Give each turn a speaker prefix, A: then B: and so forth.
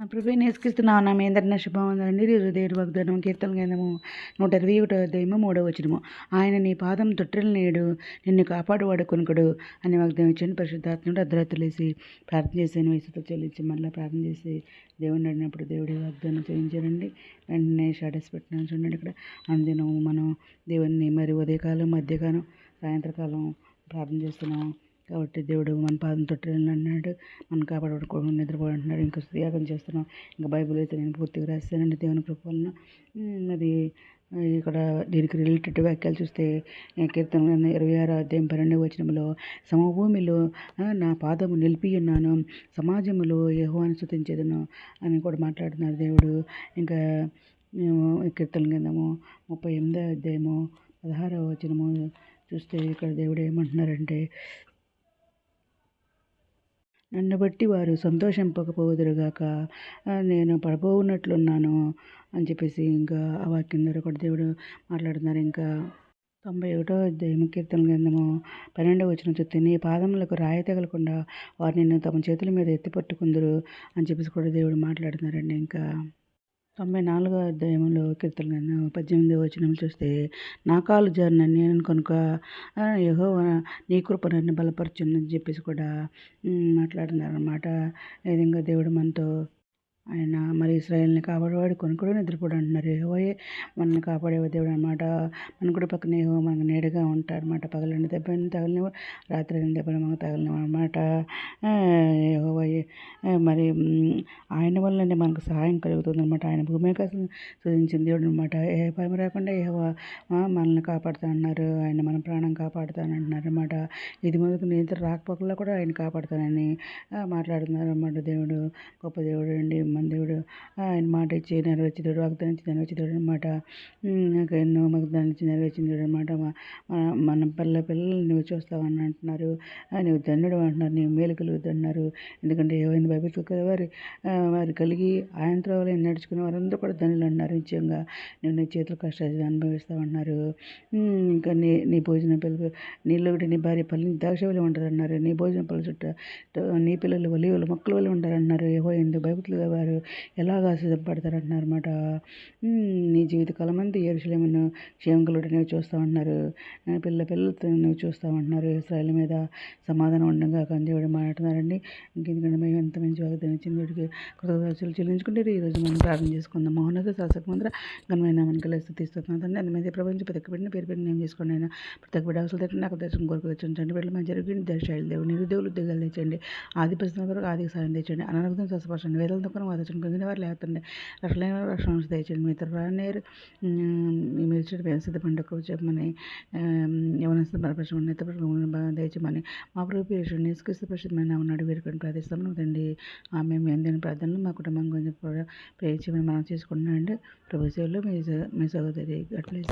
A: ప్రభు నేస్కరిస్తున్నావు నా ఏందన్న శుభమందండి హృదయ వాగ్దానం కీర్తన గంధము నూట ఇరవై ఒకటో అధ్యాయము మూడవ వచనము. ఆయన నీ పాదం తొట్టెలు నేడు నిన్ను కాపాడువాడు కొనుకడు అని వాగ్దానం ఇచ్చాను. పరిశుద్ధాత్ముడు అర్ధరాత్రులేసి ప్రార్థన చేశాను. వయసుతో చెల్లించి మళ్ళీ ప్రార్థన చేసి దేవుడిని అడిగినప్పుడు దేవుడి వాగ్దానం చేయించారండి. వెంటనే షాడస్ పెట్టినాను చూడండి ఇక్కడ. అందినం మనం దేవుడిని మరి ఉదయకాలం మధ్యకాలం సాయంత్రకాలం ప్రార్థన చేస్తున్నాం కాబట్టి దేవుడు మన పాదం తొట్టెలను అన్నాడు మనం కాపాడుకోవడం నిద్రపోవడం ఇంకా త్యాగం చేస్తున్నాం. ఇంకా బైబిల్ అయితే నేను పూర్తిగా రాశానండి దేవుని కృపలన మరి ఇక్కడ దీనికి రిలేటెడ్ వాక్యాలు చూస్తే కీర్తన ఇరవై ఆరు అధ్యాయం పన్నెండవ వచనంలో సమభూమిలో నా పాదము నిలిపి ఉన్నాను. సమాజంలో యహోవాన్ని స్థుతించేదను అని కూడా మాట్లాడుతున్నారు దేవుడు. ఇంకా కీర్తన కిందము ముప్పై ఎనిమిదో అధ్యాయము పదహారవ వచనము చూస్తే ఇక్కడ దేవుడు ఏమంటున్నారంటే నన్ను బట్టి వారు సంతోషింపకపోదురుగాక. నేను పడబోనట్లున్నాను అని చెప్పేసి ఇంకా ఆ వాక్యం ద్వారా కూడా దేవుడు మాట్లాడుతున్నారు. ఇంకా తొంభై ఒకటో అధ్యాయం కీర్తన గ్రంథము పన్నెండవ వచ్చిన చుట్టూ నీ పాదములకు రాయి తగలకుండా వారు నిన్ను తమ చేతుల మీద ఎత్తి పట్టుకుందరు అని చెప్పేసి కూడా దేవుడు మాట్లాడుతున్నారండి. ఇంకా తొంభై నాలుగో అధ్యాయంలో కీర్తన పద్దెనిమిది వచనం చూస్తే నా కాలు జారిన నేను కనుక యహో నీ కృప నన్ను బలపరచునని చెప్పేసి కూడా మాట్లాడుతున్నారు అనమాట ఈ విధంగా దేవుడు మనతో ఆయన మరి ఇస్రాయల్ని కాపాడేవాడు కొనుక్కుడు నిద్రపోడు అంటున్నారు. ఏహోయే మనల్ని కాపాడే దేవుడు అనమాట మన కూడా పక్కన ఏహో మనకు నీడగా ఉంటాడు అనమాట పగలని దెబ్బని తగలని రాత్రి దెబ్బలు మనకు తగలని అనమాట ఏహోవయ్యే మరి ఆయన వల్లనే మనకు సహాయం కలుగుతుంది అనమాట ఆయన భూమి కోసం సూచించిన దేవుడు అనమాట ఏ భయం రాకుండా ఏహో మనల్ని కాపాడుతా అన్నారు ఆయన మన ప్రాణం కాపాడుతానంటున్నారు అనమాట ఇది మనకు నిద్ర రాకపోకల్లో కూడా ఆయన కాపాడుతానని మాట్లాడుతున్నారు అనమాట దేవుడు. గొప్ప దేవుడు అండి మన దేవుడు ఆయన మాట ఇచ్చి నెరవేర్చిదాడు వాగ్దానం ఇచ్చి నెరవేర్చిదాడు అనమాట నాకు ఎన్నో వాగ్దానం ఇచ్చి నెరవేర్చింది అనమాట మన పిల్ల పిల్లలు నువ్వు చూస్తావని అంటున్నారు. నువ్వు దండుడు అంటున్నారు. నీవు మేలు కలుగుతున్నారు ఎందుకంటే ఏమైంది బైబిల్ వారి వారు కలిగి ఆయన త్రోవలో నడుచుకునే వారందరూ కూడా ధనులు అన్నారు నిత్యంగా నువ్వు నీ చేతులు కష్టాలు అనుభవిస్తామన్నారు ఇంకా నీ నీ భోజన పిల్లలు నీళ్ళు ఒకటి నీ భార్య పల్లెని ద్రాక్ష వల్ల అన్నారు. నీ భోజన పళ్ళు చుట్టూ నీ పిల్లలు ఒలివలు మొక్కల వల్ల ఉంటారన్నారు ఏవో ఎందుకు బైబిల్ వారు ఎలాగా సిద్ధపడతారంటున్నారు అనమాట నీ జీవితకాలం అంతా ఏరుశలేమను క్షేమంకులుడు నువ్వు చూస్తూ ఉంటున్నారు పిల్ల పిల్లలతో నువ్వు చూస్తూ ఉంటున్నారు ఇస్రాయల్ మీద సమాధానం ఉండగా కందేవుడు మాట్లాడుతున్నారండి. ఇంకెందుకంటే మేము ఎంత మంచి వాగ్దానం ఇచ్చింది వీడికి కృతజ్ఞతలు చెల్లించుకుంటే ఈరోజు మనం ప్రార్థన చేసుకుందాం. మౌనత శాసక మంత్ర ఘనమైన మనకి స్థితిస్తున్నాం తండ్రి అంతమంది ప్రపంచం ప్రతి పేరు పెట్టి నేను చేసుకోండి అయినా ప్రతి బిడ్డ అవసరం తెచ్చండి నాకు దర్శనం కోరిక తెచ్చండి బిడ్డలు మంచి జరిగింది దర్శనాలు దేవుడు నిరుద్యోగులు ఉద్యోగాలు తెచ్చండి. ఆది పరిస్థితుల వరకు ఆదికి సాయం తెచ్చండి. అనారోగ్యం స్వస్థపరచండి. వేదల దుఃఖం వాదచండి వారు లేకపోతే రక్షణ రక్షణ తెచ్చండి మీ ఇతర మీరు చెడు సిద్ధపండి పండుగ చెప్పమని యవనస్థ బలపరచమని దయచేయమని మా ప్రభు పేరు నిస్కృష్ణ పరిశుద్ధమైన ఉన్నాడు వీరికొని ప్రార్థిస్తాము తండ్రి ఆమె మేము ప్రార్థనలు మా కుటుంబం గురించి ప్రేయించమని మనం చేసుకుంటున్నాం అండి. ప్రభుత్వంలో మీ మీ సహోదరి అట్లే